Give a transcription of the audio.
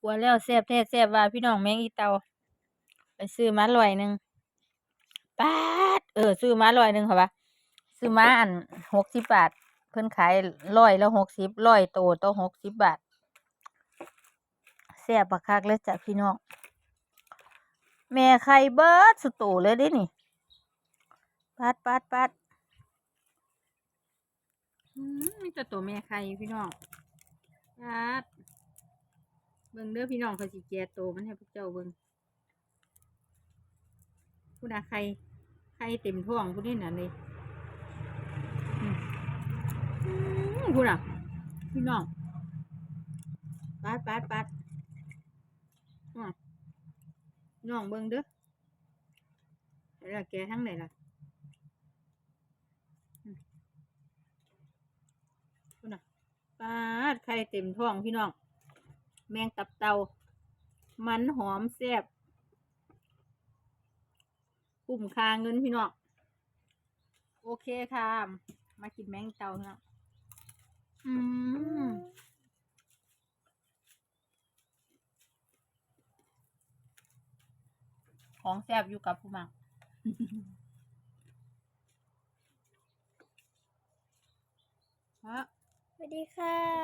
กลัวแล้วแซ่บแท้แซ่บว่าพี่น้องแมงอีเตาไปซื้อมาร้อยหนึ่งปาดเออซื้อมาร้อยหนึ่งค่ะปะซื้อมาอันหกสิบบาท เพิ่นขายร้อยและหกสิบร้อยโตต่อหกสิบบาทแซ่บบักคักเลยจ้ะพี่น้องแม่ไข่เบิดสุดโตเลยดินี่ปัดปัดปัดอืมมีแต่ตัวแม่ไข่พี่น้องปัด เบิ่งเด้อพี่น้องเขาสิแก่โตมันให้พวกเจ้าเบิ่งผู้ใดไข่ไข่เต็มท้องผู้นี้น่ะเลยผู้น่ะ พี่น้องปัดปัดปัดน้องเบิ่งเด้อไหล่ะแกทั้งไหนล่ะอืมพุ่นน่ะปาดไข่เต็มท้องพี่น้อง แมงตับเตา มันหอมแซ่บคุ้มคาเงินพี่น้องโอเคค่ะ มากินแมงเตาพี่น้องอืมของแซ่บอยู่กับผู้มักฮะสวัสดีค่ะ